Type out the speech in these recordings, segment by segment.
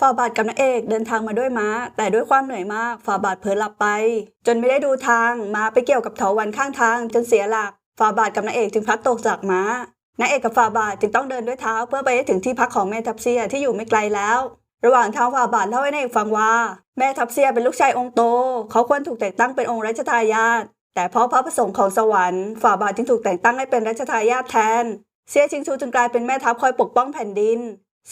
ฝ่าบาทกับนางเอกเดินทางมาด้วยม้า แต่ด้วยความเหนื่อยมากฝ่าบาทเผลอหลับไป จนไม่ได้ดูทางม้าไปเกี่ยวกับเถาวันข้างทาง จนเสียหลักฝ่าบาทกับนางเอกจึงพลัดตกจากม้านางเอกกับฝ่าบาทจึงต้องเดินด้วยเท้าเพื่อไปให้ถึงที่พักของแม่ทัพเซียที่อยู่ไม่ไกลแล้ว ระหว่างทางฝ่าบาทเล่าให้นางเอกฟังว่า แม่ทัพเซียเป็นลูกชายองค์โต เขาควรถูกแต่งตั้งเป็นองค์รัชทายาทแต่เพราะพระประสงค์ของสวรรค์ฝ่าบาทจึงถูกแต่งตั้งให้เป็นรัชทายาทแทนเซียชิงชูจึงกลายเป็นแม่ทัพคอยปกป้องแผ่นดิน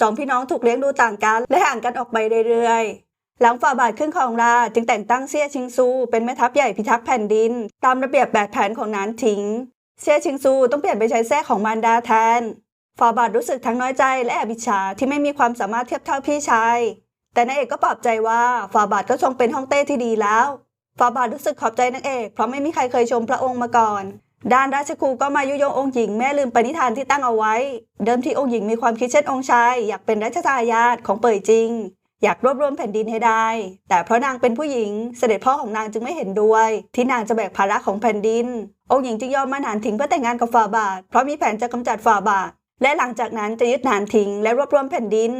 สองพี่น้องถูกเลี้ยงดูต่างกัน และห่างกันออกไปเรื่อยๆ หลังฝ่าบาทขึ้นของราจึงแต่งตั้งเซียชิงซู เป็นแม่ทัพใหญ่พิทักษ์แผ่นดิน ตามระเบียบแบบแผนของนานถิงเซียชิงซูต้องเปลี่ยนไปใช้แท้ของมารดาแทนฝ่าบาทรู้สึกทั้งน้อยใจและแอบอิจฉาที่ไม่มีความสามารถเทียบเท่าพี่ชายแต่นางเอกก็ปลอบใจว่าฝ่าบาทก็ทรงเป็นฮ่องเต้ที่ดีแล้วฝ่าบาทรู้สึกขอบใจนางเอกเพราะไม่มีใครเคยชมพระองค์มาก่อน ด้านราชครูก็มายุยงองค์หญิงแม่ลืมปณิธานที่ตั้งเอาไว้ เดิมที่องค์หญิงมีความคิดเช่นองค์ชาย อยากเป็นรัชทายาทของเป่ยจริง อยากรวบรวมแผ่นดินให้ได้ แต่เพราะนางเป็นผู้หญิง เสด็จพ่อของนางจึงไม่เห็นด้วย ที่นางจะแบกภาระของแผ่นดิน องค์หญิงจึงยอมมาหนานถิงเพื่อแต่งงานกับฝ่าบาท เพราะมีแผนจะกำจัดฝ่าบาท และหลังจากนั้นจะยึดหนานถิงและรวบรวมแผ่นดิน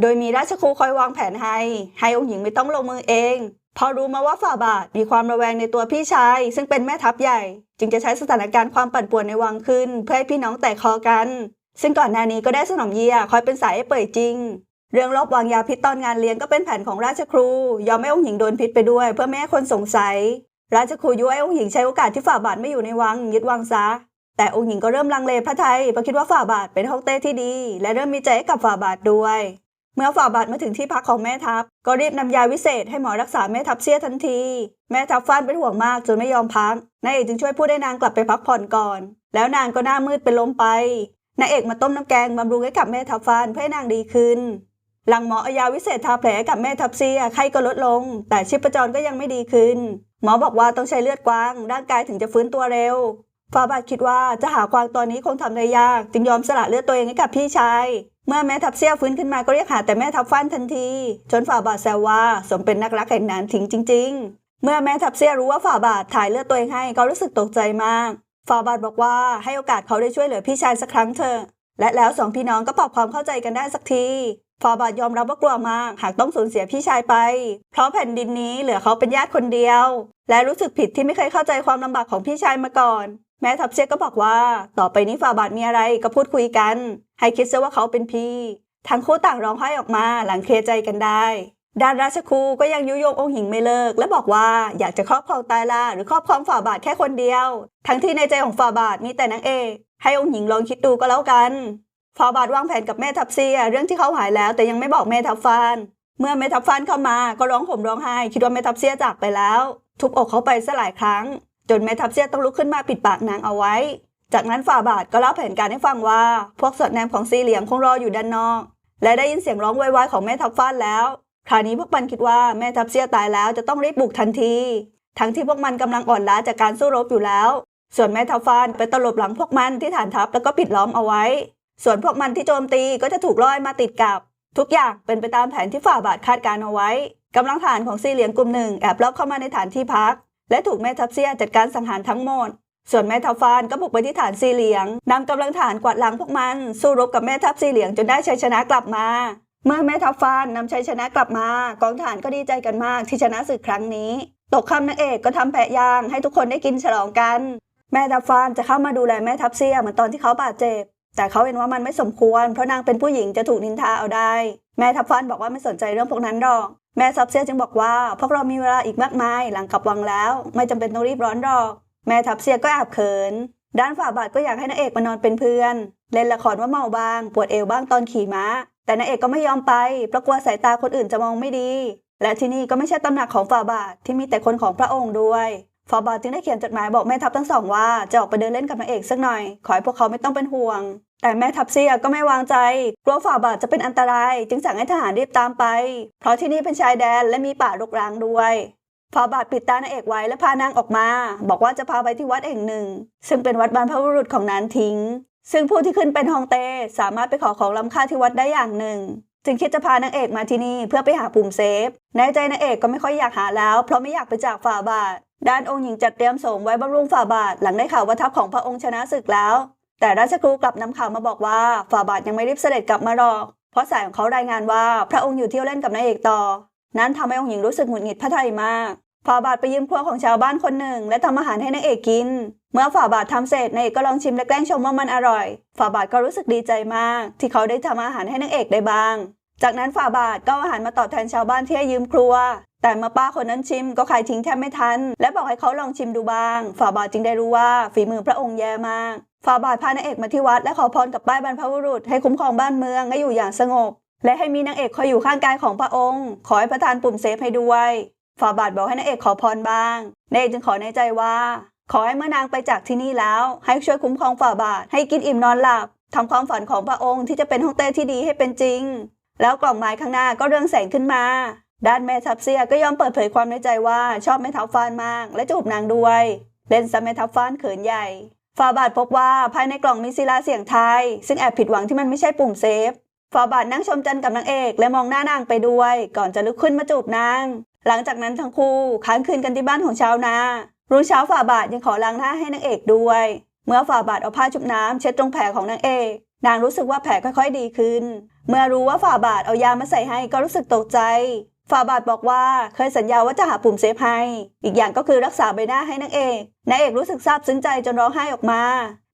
โดยมีราชครูคอยวางแผนให้ ให้องค์หญิงไม่ต้องลงมือเอง พอรู้มาว่าฝ่าบาทมีความระแวงในตัวพี่ชาย ซึ่งเป็นแม่ทัพใหญ่ จึงจะใช้สถานการณ์ความปั่นป่วนในวังขึ้น เพื่อให้พี่น้องแตกคอกัน ซึ่งก่อนหน้านี้ก็ได้สนมเยียคอยเป็นสายให้เปิดจริง เรื่องลบวางยาพิษตอนงานเลี้ยงก็เป็นแผนของราชครู ยอมให้องค์หญิงโดนพิษไปด้วย เพื่อไม่ให้คนสงสัย ราชครูยุให้องค์หญิงใช้โอกาสที่ฝ่าบาทไม่อยู่ในวังยึดวังซะ แต่องค์หญิงก็เริ่มลังเลพระไทยเพราะคิดว่าฝ่าบาทเป็นฮองเต้ที่ดี และเริ่มมีใจให้กับฝ่าบาทด้วย เมื่อฝ่าบาทมาถึงที่พักของแม่ทัพ ก็รีบนำยาวิเศษให้หมอรักษาแม่ทัพเสียทันที แม่ทัพฟ้านเป็นห่วงมากจนไม่ยอมพักนายเอกจึงช่วยพูดให้นางกลับไปพักผ่อนก่อน แล้วนางก็หน้ามืดเป็นลมไปนายเอกมาต้มน้ำแกงบำรุงให้กับแม่ทัพฟ้านเพื่อให้นางดีขึ้น หลังหมอเอายาวิเศษทาแผลกับแม่ทัพเสียไข้ก็ลดลง แต่ชีพจรก็ยังไม่ดีขึ้น หมอบอกว่าต้องใช้เลือดกวางร่างกายถึงจะฟื้นตัวเร็วฟาบาทคิดว่าจะหากวางตอนนี้คงทำได้ยาก จึงยอมสละเลือดตัวเองให้กับพี่ชาย เมื่อแม่ทัพเซี่ยวฟื้นขึ้นมาก็เรียกหาแต่แม่ทัพฟันทันที จนฝ่าบาทแซวว่าสมเป็นนักรักแห่งนานถิงจริง ๆ เมื่อแม่ทัพเซี่ยรู้ว่าฝ่าบาทถ่ายเลือดตัวเองให้ก็รู้สึกตกใจมาก ฝ่าบาทบอกว่าให้โอกาสเขาได้ช่วยเหลือพี่ชายสักครั้งเถอะ และแล้วสองพี่น้องก็ปรับความเข้าใจกันได้สักที ฝ่าบาทยอมรับว่ากลัวมากหากต้องสูญเสียพี่ชายไป เพราะแผ่นดินนี้เหลือเขาเป็นญาติคนเดียว และรู้สึกผิดที่ไม่เคยเข้าใจความลำบากของพี่ชายมาก่อน แม่ทัพเซียก็บอกว่า ต่อไปนี้ฝ่าบาทมีอะไรก็พูดคุยกัน ให้คิดซะว่าเขาเป็นพี่ ทั้งคู่ต่างร้องไห้ออกมาหลังเคลียร์ใจกันได้ด้านราชครูก็ยังยุยงองค์หญิงไม่เลิก และบอกว่าอยากจะครอบครองตายลาหรือครอบครองฝ่าบาทแค่คนเดียว ทั้งที่ในใจของฝ่าบาทมีแต่นางเอกให้องค์หญิงลองคิดดูก็แล้วกันฝ่าบาทวางแผนกับแม่ทัพเซียเรื่องที่เขาหายแล้วแต่ยังไม่บอกแม่ทัพฟานเมื่อแม่ทัพฟานเข้ามาก็ร้องห่มร้องไห้คิดว่าแม่ทัพเซียจากไปแล้ว ทุบอกเขาไปซะหลายครั้ง จนแม่ทัพเซียต้องลุกขึ้นมาปิดปากนางเอาไว้ จากนั้นฝ่าบาทก็เล่าแผนการให้ฟังว่า พวกสอดแนมของซีเหลียมคงรออยู่ด้านนอก และได้ยินเสียงร้องวายๆของแม่ทัพฟ้านแล้ว คราวนี้พวกมันคิดว่าแม่ทัพเซียตายแล้วจะต้องรีบบุกทันที ทั้งที่พวกมันกำลังอ่อนล้าจากการสู้รบอยู่แล้ว ส่วนแม่ทัพฟ้านไปตลบหลังพวกมันที่ฐานทัพแล้วก็ปิดล้อมเอาไว้ ส่วนพวกมันที่โจมตีก็จะถูกล่อยมาติดกับ ทุกอย่างเป็นไปตามแผนที่ฝ่าบาทคาดการเอาไว้กำลังฐานของซีเหลียงกลุ่มหนึ่งแอบลอบเข้ามาในฐานที่พัก และถูกแม่ทัพเซียจัดการสังหารทั้งหมด ส่วนแม่ทัพฟานก็บุกไปที่ฐานซีเหลียงนำกำลังฐานกวาดล้างพวกมัน สู้รบกับแม่ทัพซีเหลียงจนได้ชัยชนะกลับมา เมื่อแม่ทัพฟานนำชัยชนะกลับมา กองทหารก็ดีใจกันมากที่ชนะศึกครั้งนี้ ตกค่ำนางเอกก็ทำแพะย่างให้ทุกคนได้กินฉลองกัน แม่ทัพฟานจะเข้ามาดูแลแม่ทัพเซียเหมือนตอนที่เขาบาดเจ็บ แต่เขาเห็นว่ามันไม่สมควร เพราะนางเป็นผู้หญิงจะถูกนินทาเอาได้ แม่ทัพฟานบอกว่าไม่สนใจเรื่องพวกนั้นหรอก แม่ทัพเซียจึงบอกว่าพวกเรามีเวลาอีกมากมายหลังกลับวังแล้ว ไม่จำเป็นต้องรีบร้อนหรอก แม่ทัพเซียก็แอบเขิน ด้านฝ่าบาทก็อยากให้นางเอกมานอนเป็นเพื่อน เล่นละครว่าเมาบ้าง ปวดเอวบ้างตอนขี่ม้า แต่นางเอกก็ไม่ยอมไปเพราะกลัวสายตาคนอื่นจะมองไม่ดี และที่นี่ก็ไม่ใช่ตำหนักของฝ่าบาทที่มีแต่คนของพระองค์ด้วยฝ่าบาทจึงได้เขียนจดหมายบอกแม่ทัพทั้งสองว่าจะออกไปเดินเล่นกับนางเอกสักหน่อย ขอให้พวกเขาไม่ต้องเป็นห่วง แต่แม่ทัพเซียก็ไม่วางใจกลัวฝ่าบาทจะเป็นอันตราย จึงสั่งให้ทหารรีบตามไป เพราะที่นี่เป็นชายแดนและมีป่ารกร้างด้วย ฝ่าบาทปิดตานางเอกไว้และพานางออกมา บอกว่าจะพาไปที่วัดแห่งหนึ่ง ซึ่งเป็นวัดบรรพบุรุษของนานทิงซึ่งผู้ที่ขึ้นเป็นฮองเต้สามารถไปขอของล้ำค่าที่วัดได้อย่างหนึ่ง จึงคิดจะพานางเอกมาที่นี่เพื่อไปหาปุ่มเซฟในใจนางเอกก็ไม่ค่อยอยากหาแล้ว เพราะไม่อยากไปจากฝ่าบาท ด้านองค์หญิงจัดเตรียมสมไว้บำรุงฝ่าบาทหลังได้ข่าวว่าทัพของพระองค์ชนะศึกแล้ว แต่ราชครูกลับนำข่าวมาบอกว่าฝ่าบาทยังไม่รีบเสด็จกลับมาหรอก เพราะสายของเขารายงานว่าพระองค์อยู่เที่ยวเล่นกับนางเอกต่อ นั้นทำให้องค์หญิงรู้สึกหงุดหงิดพระไทยมากฝ่าบาทไปยืมครัวของชาวบ้านคนหนึ่ง และทำอาหารให้นางเอกกิน เมื่อฝ่าบาททำเสร็จนางเอกก็ลองชิมและแกล้งชมว่ามันอร่อยฝ่าบาทก็รู้สึกดีใจมาก ที่เขาได้ทำอาหารให้นางเอกได้บ้าง จากนั้นฝ่าบาทก็อาอาหารมาตอบแทนชาวบ้านที่ให้ยืมครัว แต่เมื่อป้าคนนั้นชิมก็ขายทิ้งแทบไม่ทัน และบอกให้เขาลองชิมดูบ้าง ฝ่าบาทจึงได้รู้ว่าฝีมือพระองค์แย่มากฝ่าบาทพานางเอกมาที่วัดและขอพรกับป้ายบรรพบุรุษให้คุ้มครองบ้านเมืองให้อยู่อย่างสงบ และให้มีนางเอกคอยอยู่ข้างกายของพระองค์ ขอให้ประทานปุ่มเซฟให้ด้วยฝ่าบาทบอกให้นางเอกขอพรบ้างนางเอกจึงขอในใจว่า ขอให้เมื่อนางไปจากที่นี่แล้ว ให้ช่วยคุ้มครองฝ่าบาทให้กินอิ่มนอนหลับทำความฝันของพระองค์ที่จะเป็นฮ่องเต้ที่ดีให้เป็นจริง แล้วกล่องไม้ข้างหน้าก็เรืองแสงขึ้นมา ด้านแม่ทัพเซียก็ยอมเปิดเผยความในใจว่าชอบแม่ทัพฟานมาก และจูบนางด้วย เล่นซะแม่ทัพฟานเขินใหญ่ฟาบาทพบว่าภายในกล่องมีศิลาเสียงไทย ซึ่งแอบผิดหวังที่มันไม่ใช่ปุ่มเซฟ ฟาบาทนั่งชมจันทร์กับนางเอก และมองหน้านางไปด้วย ก่อนจะลุกขึ้นมาจูบนาง หลังจากนั้นทั้งคู่ค้างคืนกันที่บ้านของชาวนา รุ่งเช้าฝ่าบาทยังขอล้างหน้าให้นางเอกด้วย เมื่อฝ่าบาทเอาผ้าชุบน้ำเช็ดตรงแผลของนางเอก นางรู้สึกว่าแผลค่อยๆดีขึ้น เมื่อรู้ว่าฝ่าบาทเอายามาใส่ให้ก็รู้สึกตกใจฝ่าบาทบอกว่าเคยสัญญาว่าจะหาปุ่มเซฟให้ อีกอย่างก็คือรักษาใบหน้าให้นางเอก นางเอกรู้สึกซาบซึ้งใจจนร้องไห้ออกมา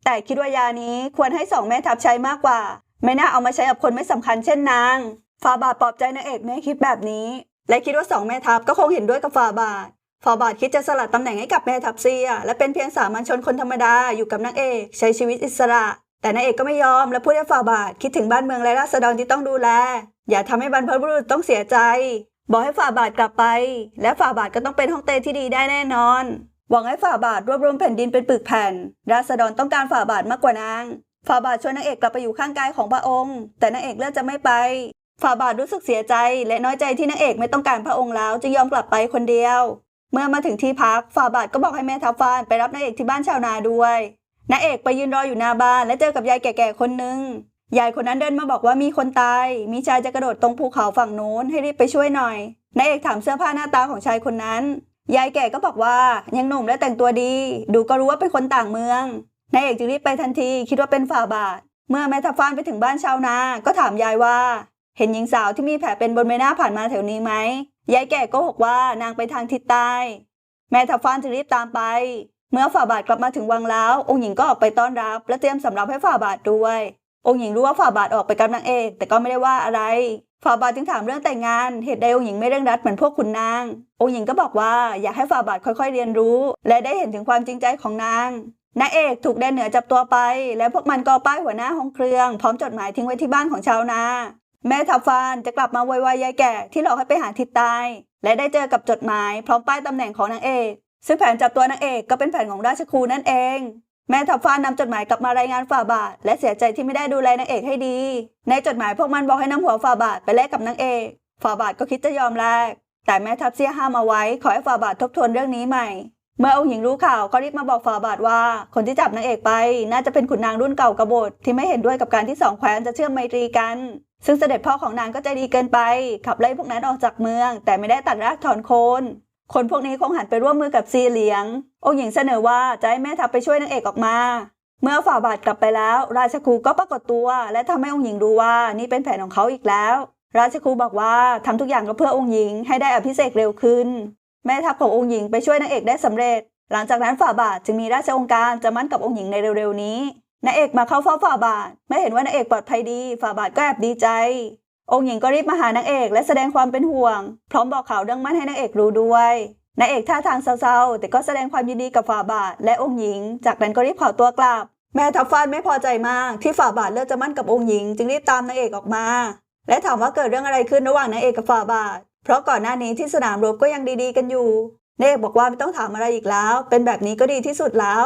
แต่คิดว่ายานี้ควรให้สองแม่ทัพใช้มากกว่า ไม่น่าเอามาใช้กับคนไม่สำคัญเช่นนางฝ่าบาทปลอบใจนางเอกไม่คิดแบบนี้ และคิดว่าสองแม่ทัพก็คงเห็นด้วยกับฝ่าบาทฝ่าบาทคิดจะสลัดตำแหน่งให้กับแม่ทัพเซีย และเป็นเพียงสามัญชนคนธรรมดาอยู่กับนางเอกใช้ชีวิตอิสระ แต่นางเอกก็ไม่ยอมและพูดให้ฝ่าบาทคิดถึงบ้านเมืองและราษฎรที่ต้องดูแล อย่าทำให้บรรพบุรุษต้องเสียใจ บอกให้ฝ่าบาทกลับไป และฝ่าบาทก็ต้องเป็นฮ่องเต้ที่ดีได้แน่นอนหวังให้ฝ่าบาทรวบรวมแผ่นดินเป็นปึกแผ่น ราษฎรต้องการฝ่าบาทมากกว่านาง ฝ่าบาทชวนนางเอกกลับไปอยู่ข้างกายของพระองค์ แต่นางเอกเลือกจะไม่ไปฝ่าบาทรู้สึกเสียใจและน้อยใจที่นางเอกไม่ต้องการพระองค์แล้วจึงยอมกลับไปคนเดียว เมื่อมาถึงที่พักฝ่าบาทก็บอกให้แม่ทัพฟานไปรับนางเอกที่บ้านชาวนาด้วยนางเอกไปยืนรออยู่หน้าบ้านและเจอกับยายแก่ๆคนหนึ่งยายคนนั้นเดินมาบอกว่ามีคนตาย มีชายจะกระโดดตรงภูเขาฝั่งโน้นให้รีบไปช่วยหน่อยนางเอกถามเสื้อผ้าหน้าตาของชายคนนั้น ยายแก่ก็บอกว่ายังหนุ่มและแต่งตัวดี ดูก็รู้ว่าเป็นคนต่างเมือง นายเอกจึงรีบไปทันทีคิดว่าเป็นฝ่าบาท เมื่อแม่ทัพฟานไปถึงบ้านชาวนา ก็ถามยายว่า เห็นหญิงสาวที่มีแผลเป็นบนใบหน้าผ่านมาแถวนี้ไหมยายแก่ก็บอกว่านางไปทางทิศใต้ แม่ทัพฟานจึงรีบตามไป เมื่อฝ่าบาทกลับมาถึงวังแล้ว องค์หญิงก็ออกไปต้อนรับ และเตรียมสำรับให้ฝ่าบาทด้วย องค์หญิงรู้ว่าฝ่าบาทออกไปกับนางเอก แต่ก็ไม่ได้ว่าอะไร ฝ่าบาทจึงถามเรื่องแต่งงาน เหตุใดองค์หญิงไม่เร่งรัดเหมือนพวกขุนนาง องค์หญิงก็บอกว่าอยากให้ฝ่าบาทค่อยๆเรียนรู้ และได้เห็นถึงความจริงใจของนาง นางเอกถูกแดนเหนือจับตัวไป และพวกมันก็ป้ายหัวหน้าห้องเครื่อง พร้อมจดหมายทิ้งไว้ที่บ้านของชาวนา แม่ทับฟานจะกลับมาไวๆยายแก่ที่หลอกให้ไปหาทิศใต้และได้เจอกับจดหมาย พร้อมป้ายตำแหน่งของนางเอก ซึ่งแผนจับตัวนางเอกก็เป็นแผนของราชครูนั่นเอง แม่ทับฟานนำจดหมายกลับมารายงานฝ่าบาท และเสียใจที่ไม่ได้ดูแลนางเอกให้ดี ในจดหมายพวกมันบอกให้นำหัวฝ่าบาทไปแลกกับนางเอกฝ่าบาทก็คิดจะยอมแลกแต่แม่ทัพเสียห้ามเอาไว้ขอให้ฝ่าบาททบทวนเรื่องนี้ใหม่ เมื่อองค์หญิงรู้ข่าวก็รีบมาบอกฝ่าบาทว่า คนที่จับนางเอกไป น่าจะเป็นขุนนางรุ่นเก่ากบฏที่ไม่เห็นด้วยกับการที่สองแคว้นจะเชื่อมไมตรีกัน ซึ่งเสด็จพ่อของนางก็ใจดีเกินไป ขับไล่พวกนั้นออกจากเมือง แต่ไม่ได้ตัดรากถอนโคนคนพวกนี้คงหันไปร่วมมือกับซีเหลียง องค์หญิงเสนอว่าจะให้แม่ทัพไปช่วยนางเอกออกมา เมื่อฝ่าบาทกลับไปแล้ว ราชครูก็ปรากฏตัว และทำให้องค์หญิงรู้ว่านี่เป็นแผนของเขาอีกแล้ว ราชครูบอกว่าทำทุกอย่างก็เพื่อองค์หญิงให้ได้อภิเษกเร็วขึ้น แม่ทัพขององค์หญิงไปช่วยนางเอกได้สำเร็จ หลังจากนั้นฝ่าบาทจึงมีราชองค์การจะมั่นกับองค์หญิงในเร็วๆนี้นางเอกมาเข้าเฝ้าฝ่าบาทไม่เห็นว่านางเอกปลอดภัยดีฝ่าบาทก็แอบดีใจ องค์หญิงก็รีบมาหานางเอกและแสดงความเป็นห่วง พร้อมบอกข่าวเรื่องมั่นให้นางเอกรู้ด้วยนางเอกท่าทางเศร้าๆ แต่ก็แสดงความยินดีกับฝ่าบาทและองค์หญิง จากนั้นก็รีบขอตัวกลับ แม่ทัพฟานไม่พอใจมาก ที่ฝ่าบาทเลือกจะมั่นกับองค์หญิง จึงรีบตามนางเอกออกมา และถามว่าเกิดเรื่องอะไรขึ้นระหว่างนางเอกกับฝ่าบาท เพราะก่อนหน้านี้ที่สนามรบก็ยังดีๆ กันอยู่เอกบอกว่าไม่ต้องถามอะไรอีกแล้ว เป็นแบบนี้ก็ดีที่สุดแล้ว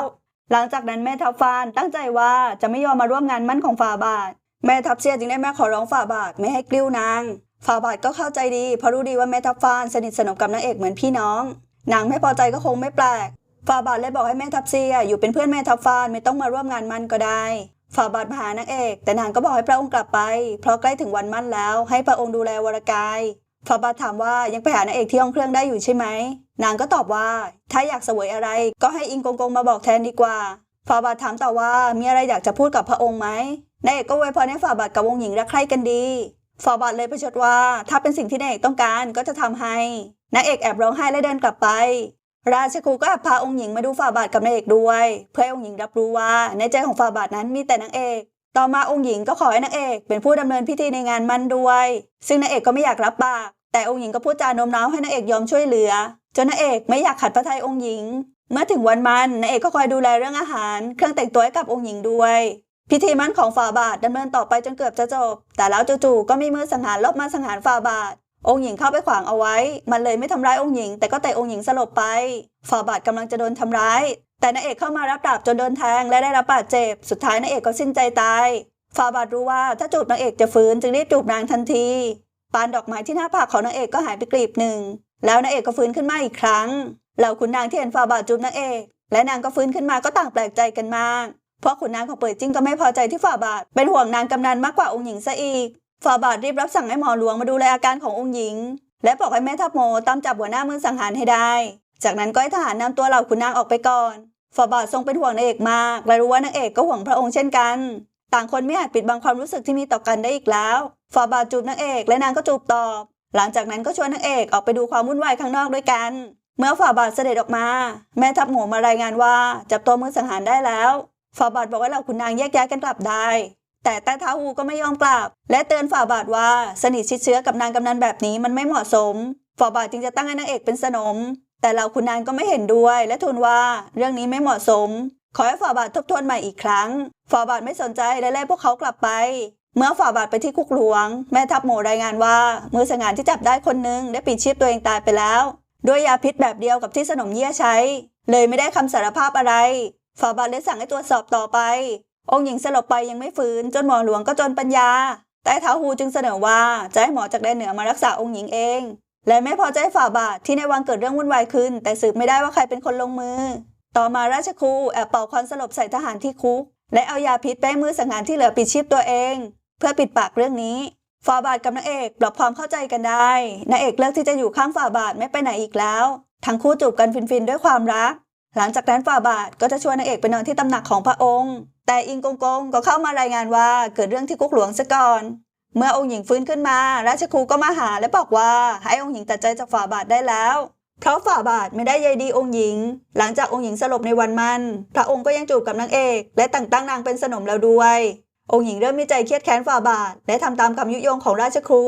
หลังจากนั้นแม่ทัพฟานตั้งใจว่าจะไม่ยอมมาร่วมงานมั่นของฝ่าบาท แม่ทัพเชียจึงได้แม่ขอร้องฝ่าบาทไม่ให้กลิ้วนางฝ่าบาทก็เข้าใจดีเพราะรู้ดีว่าแม่ทัพฟานสนิทสนมกับนางเอกเหมือนพี่น้อง นางไม่พอใจก็คงไม่แปลกฝ่าบาทเลยบอกให้แม่ทัพเซียอยู่เป็นเพื่อนแม่ทัพฟานไม่ต้องมาร่วมงานมั่นก็ได้ฝ่าบาทมาหานางเอก แต่นางก็บอกให้พระองค์กลับไป เพราะใกล้ถึงวันมั่นแล้ว ให้พระองค์ดูแลวรกาย ฝ่าบาทถามว่ายังไปหานางเอกที่ห้องเครื่องได้อยู่ใช่ไหม นางก็ตอบว่า ถ้าอยากเสวยอะไรก็ให้อิงกงกงมาบอกแทนดีกว่าฝ่าบาทถามต่อว่ามีอะไรอยากจะพูดกับพระองค์ไหมนางเอกก็อวยพรให้ฝ่าบาทกับองหญิงรักใคร่กันดีฟาบาทเลยประชดว่า ถ้าเป็นสิ่งที่นางเอกต้องการก็จะทำให้นางเอกแอบร้องไห้และเดินกลับไป ราชครูก็แอบพาองค์หญิงมาดูฝ่าบาทกับนางเอกด้วย เพื่อให้องค์หญิงรับรู้ว่าในใจของฝ่าบาทนั้นมีแต่นางเอก ต่อมาองค์หญิงก็ขอให้นางเอกเป็นผู้ดำเนินพิธีในงานมั่นด้วย ซึ่งนางเอกก็ไม่อยากรับปากแต่องค์หญิงก็พูดจาโน้มน้าวให้นางเอกยอมช่วยเหลือ จนนางเอกไม่อยากขัดพระทัยองค์หญิง เมื่อถึงวันมันนางเอกก็คอยดูแลเรื่องอาหาร เครื่องแต่งตัวให้กับองค์หญิงด้วย พิธีมั่นของฝ่าบาทดำเนินต่อไปจนเกือบจะจบ แต่แล้วจู่ๆก็มีมือสังหารลอบมาสังหารฝ่าบาท องค์หญิงเข้าไปขวางเอาไว้ มันเลยไม่ทำร้ายองค์หญิง แต่ก็เตะองค์หญิงสลบไปฝ่าบาทกำลังจะโดนทำร้าย แต่นางเอกเข้ามารับดาบจนโดนแทงและได้รับบาดเจ็บ สุดท้ายนางเอกก็สิ้นใจตายฝ่าบาทรู้ว่าถ้าจูบนางเอกจะฟื้นจึงรีบจูบนางทันที ปานดอกไม้ที่หน้าผากของนางเอกก็หายไปกลีบหนึ่ง แล้วนางเอกก็ฟื้นขึ้นมาอีกครั้ง เหล่าขุนนางที่เห็นฝ่าบาทจูบนางเอก และนางก็ฟื้นขึ้นมาก็ต่างแปลกใจกันมาก เพราะขุนนางของเปิดจิ้งก็ไม่พอใจที่ฝ่าบาทเป็นห่วงนางกำนันมากกว่าองค์หญิงซะอีกฝ่าบาทรีบรับสั่งให้หมอหลวงมาดูแลอาการขององค์หญิง และบอกให้แม่ทัพโมตามจับหัวหน้ามือสังหารให้ได้ จากนั้นก็ให้ทหารนำตัวเหล่าขุนนางออกไปก่อน ฝ่าบาททรงเป็นห่วงนางเอกมากและรู้ว่านางเอกก็ห่วงพระองค์เช่นกัน ต่างคนไม่อาจปิดบังความรู้สึกที่มีต่อกันได้อีกแล้วฝ่าบาทจูบนางเอกและนางก็จูบตอบ หลังจากนั้นก็ชวนนางเอกออกไปดูความวุ่นวายข้างนอกด้วยกัน เมื่อฝ่าบาทเสด็จออกมา แม่ทัพโหมารายงานว่าจับตัวมือสังหารได้แล้วฝ่าบาทบอกว่าเหล่าขุนนางแยกย้ายกันกลับได้ แต่ใต้เท้าฮูก็ไม่ยอมกลับ และเตือนฝ่าบาทว่าสนิทชิดเชื้อกับนางกำนันแบบนี้มันไม่เหมาะสมฝ่าบาทจึงจะตั้งให้นางเอกเป็นสนม แต่เหล่าขุนนางก็ไม่เห็นด้วยและทูลว่าเรื่องนี้ไม่เหมาะสม ขอให้ฝ่าบาททบทวนใหม่อีกครั้ง ฝ่าบาทไม่สนใจและไล่พวกเขากลับไป เมื่อฝ่าบาทไปที่คุกหลวง แม่ทัพโหมรายงานว่า มือสังหารที่จับได้คนหนึงได้ปิดชีพตัวเองตายไปแล้ว ด้วยยาพิษแบบเดียวกับที่สนมเยี่ยใช้ เลยไม่ได้คำสารภาพอะไร ฝ่าบาทเลยสั่งให้ตรวจสอบต่อไป องค์หญิงสลบไปยังไม่ฟื้นจนหมอหลวงก็จนปัญญาใต้เท้าฮูจึงเสนอว่าจะให้หมอจากแดนเหนือมารักษาองค์หญิงเอง และไม่พอใจฝ่าบาทที่ในวังเกิดเรื่องวุ่นวายขึ้น แต่สืบไม่ได้ว่าใครเป็นคนลงมือ ต่อมาราชครูแอบเป่าควันสลบใส่ทหารที่คุก และเอายาพิษไปให้มือสังหารที่เหลือปิดชีพตัวเอง เพื่อปิดปากเรื่องนี้ฝ่าบาทกับนางเอกปรับความเข้าใจกันได้นางเอกเลือกที่จะอยู่ข้างฝ่าบาทไม่ไปไหนอีกแล้ว ทั้งคู่จูบกันฟินๆด้วยความรัก หลังจากนั้นฝ่าบาทก็จะชวนนางเอกไปนอนที่ตำหนักของพระองค์ แต่อิงกงกงก็เข้ามารายงานว่าเกิดเรื่องที่กุ๊กหลวงซะก่อน เมื่อองค์หญิงฟื้นขึ้นมา ราชครูก็มาหาและบอกว่าให้องค์หญิงตัดใจจากฝ่าบาทได้แล้ว เพราะฝ่าบาทไม่ได้ใยดีองค์หญิง หลังจากองค์หญิงสลบในวันมัน พระองค์ก็ยังจูบกับนางเอก และแต่งตั้งนางเป็นสนมแล้วด้วย องค์หญิงเริ่มมีใจเครียดแค้นฝ่าบาท และทำตามคำยุยงของราชครู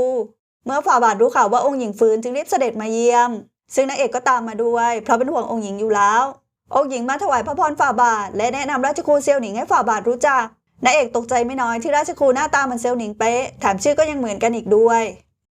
เมื่อฝ่าบาทรู้ข่าวว่าองค์หญิงฟื้นจึงรีบเสด็จมาเยี่ยม ซึ่งนางเอกก็ตามมาด้วย เพราะเป็นห่วงองค์หญิงอยู่แล้ว องค์หญิงมาถวายพระพรฝ่าบาท และแนะนำราชครูเซียวหนิงให้ฝ่าบาทรู้จัก นายเอกตกใจไม่น้อยที่ราชครูหน้าตาเหมือนเซลหนิงเป๊ะแถมชื่อก็ยังเหมือนกันอีกด้วย